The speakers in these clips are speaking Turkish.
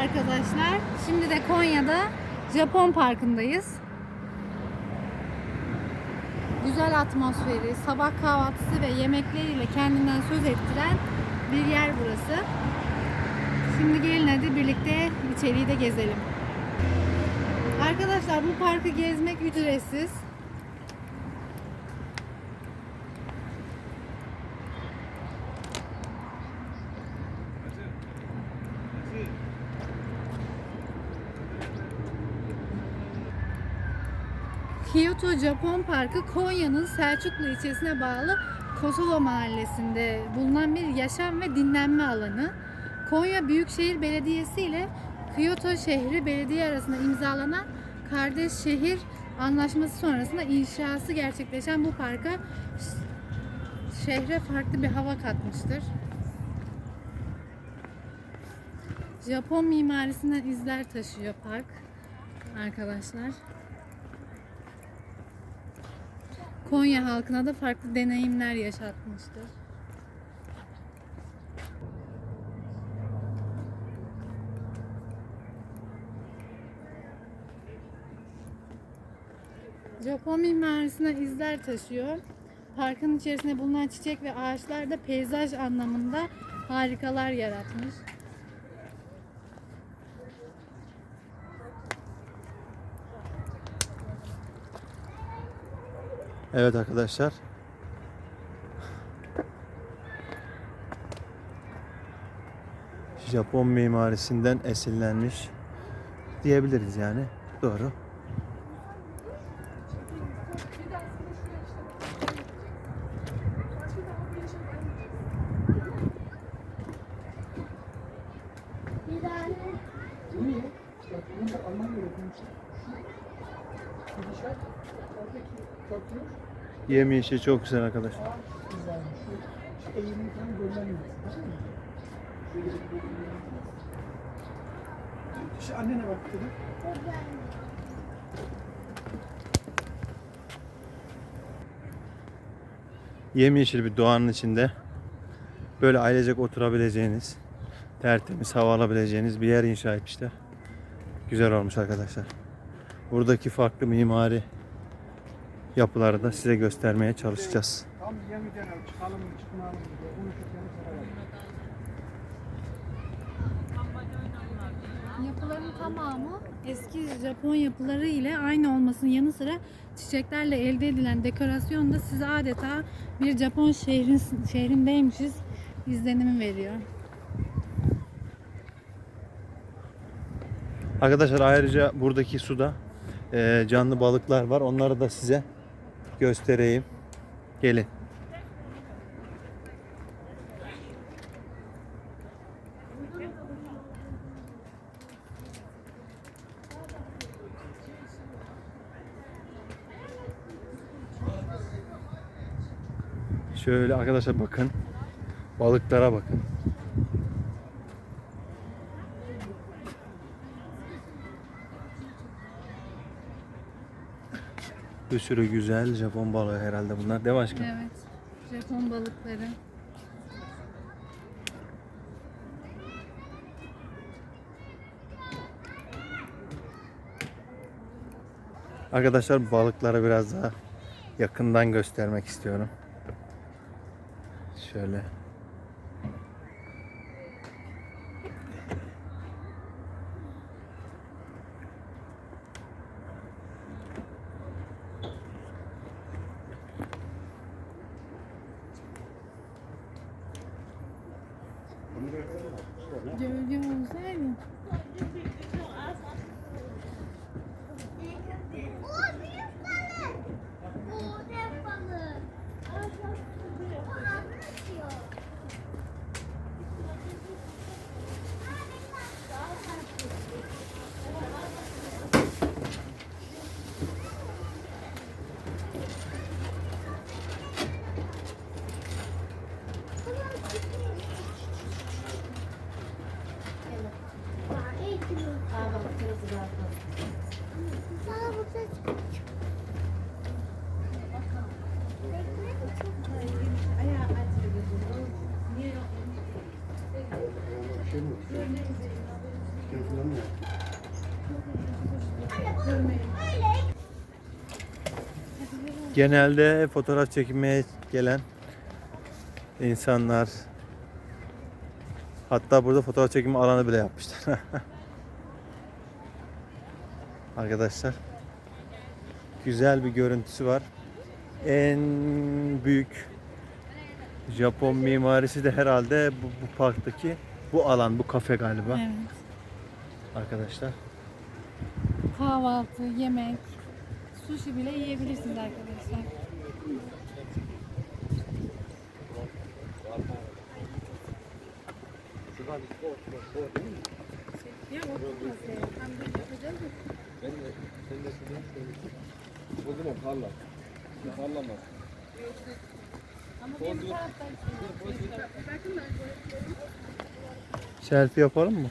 arkadaşlar. Şimdi de Konya'da Japon Parkı'ndayız. Güzel atmosferi, sabah kahvaltısı ve yemekleriyle kendinden söz ettiren bir yer burası. Şimdi gelin hadi birlikte içeriği de gezelim. Arkadaşlar bu parkı gezmek ücretsiz. Kyoto Japon Parkı Konya'nın Selçuklu ilçesine bağlı Kosova mahallesinde bulunan bir yaşam ve dinlenme alanı. Konya Büyükşehir Belediyesi ile Kyoto şehri belediye arasında imzalanan kardeş şehir anlaşması sonrasında inşası gerçekleşen bu parka şehre farklı bir hava katmıştır. Japon mimarisinden izler taşıyor park arkadaşlar. Konya halkına da farklı deneyimler yaşatmıştır. Japon mimarisinden izler taşıyor. Parkın içerisinde bulunan çiçek ve ağaçlar da peyzaj anlamında harikalar yaratmış. Evet arkadaşlar. Japon mimarisinden esinlenmiş diyebiliriz yani. Doğru. Yemyeşil çok güzel arkadaşlar. Şu annene bak dedi. Yemyeşil bir doğanın içinde böyle ailecek oturabileceğiniz, tertemiz hava alabileceğiniz bir yer inşa etmişler. Güzel olmuş arkadaşlar. Buradaki farklı mimari yapıları da size göstermeye çalışacağız. Tam çıkalım çıkmayalım diye konuşurken Yapıların tamamı eski Japon yapıları ile aynı olmasının yanı sıra çiçeklerle elde edilen dekorasyon da size adeta bir Japon şehrin şehrindeymişiz izlenimi veriyor. Arkadaşlar ayrıca buradaki suda eee, canlı balıklar var. Onları da size göstereyim. Gelin. Şöyle arkadaşlar bakın. Balıklara bakın. Bir sürü güzel Japon balığı herhalde bunlar. Değil mi aşkım? Evet. Japon balıkları. Arkadaşlar balıkları biraz daha yakından göstermek istiyorum. Şöyle. Gölge olsaydı. O Genelde fotoğraf çekmeye gelen insanlar hatta burada fotoğraf çekimi alanı bile yapmışlar. Arkadaşlar güzel bir görüntüsü var. En büyük Japon mimarisi de herhalde bu, bu parktaki bu alan, bu kafe galiba Evet. Arkadaşlar. Kahvaltı, yemek, sushi bile yiyebilirsiniz arkadaşlar. O zaman parla. Parlamaz. Selfie yapalım mı?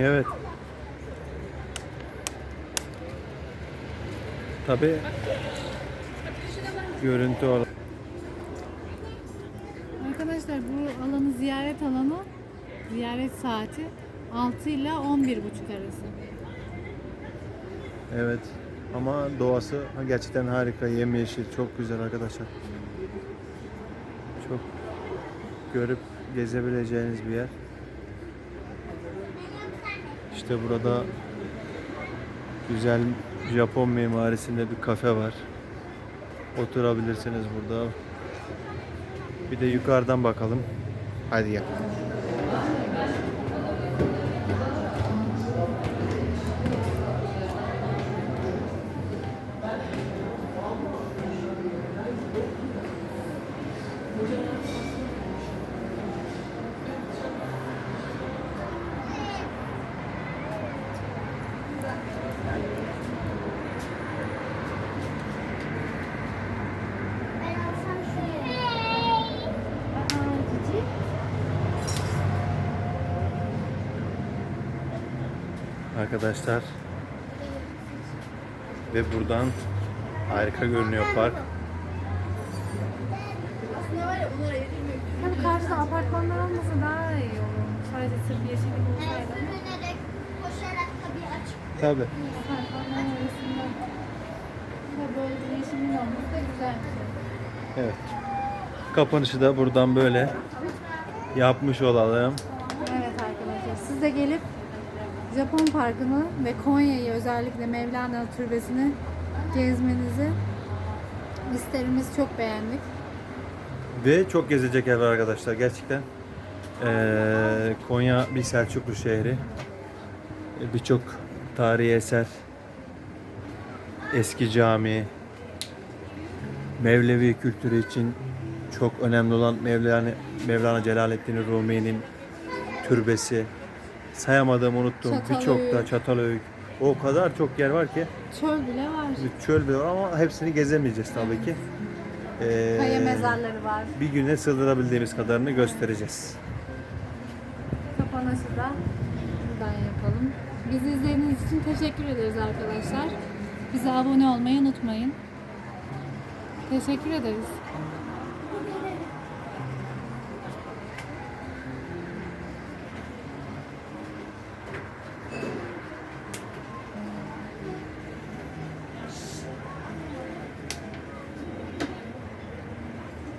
Evet. Tabi görüntü olarak. Arkadaşlar bu alanı ziyaret alanı ziyaret saati 6 ile 11 buçuk arası. Evet. Ama doğası gerçekten harika. Yemyeşil. Çok güzel arkadaşlar. Çok görüp gezebileceğiniz bir yer. İşte burada güzel Japon mimarisinde bir kafe var. Oturabilirsiniz burada. Bir de yukarıdan bakalım. Hadi gel. Arkadaşlar ve buradan harika görünüyor park. Tabii karşıda apartmanlar olmasa daha iyi olur. Sadece sırf yeşillik olsaydı. sürünerek, koşarak tabii açık. Tabi. Apartmanlar arasında tabii böyle bir yeşillik olması da güzel bir şey. Evet. Kapanışı da buradan böyle yapmış olalım. Evet arkadaşlar siz de gelip Japon Parkı'nı ve Konya'yı özellikle Mevlana Türbesi'ni gezmenizi isterimiz çok beğendik. Ve çok gezecek yer var arkadaşlar gerçekten. Ee, Konya bir Selçuklu şehri. Birçok tarihi eser, eski cami, Mevlevi kültürü için çok önemli olan Mevlana, Mevlana Celaleddin Rumi'nin türbesi. Sayamadığım unuttum. Birçok da Çatalhöyük. O kadar çok yer var ki Çöl bile var. çöl bile var ama hepsini gezemeyeceğiz tabii ki. Ee, Kaya mezarları var. bir güne sığdırabildiğimiz kadarını göstereceğiz. Kapanışı da buradan yapalım. Bizi izlediğiniz için teşekkür ederiz arkadaşlar. Bize abone olmayı unutmayın. Teşekkür ederiz.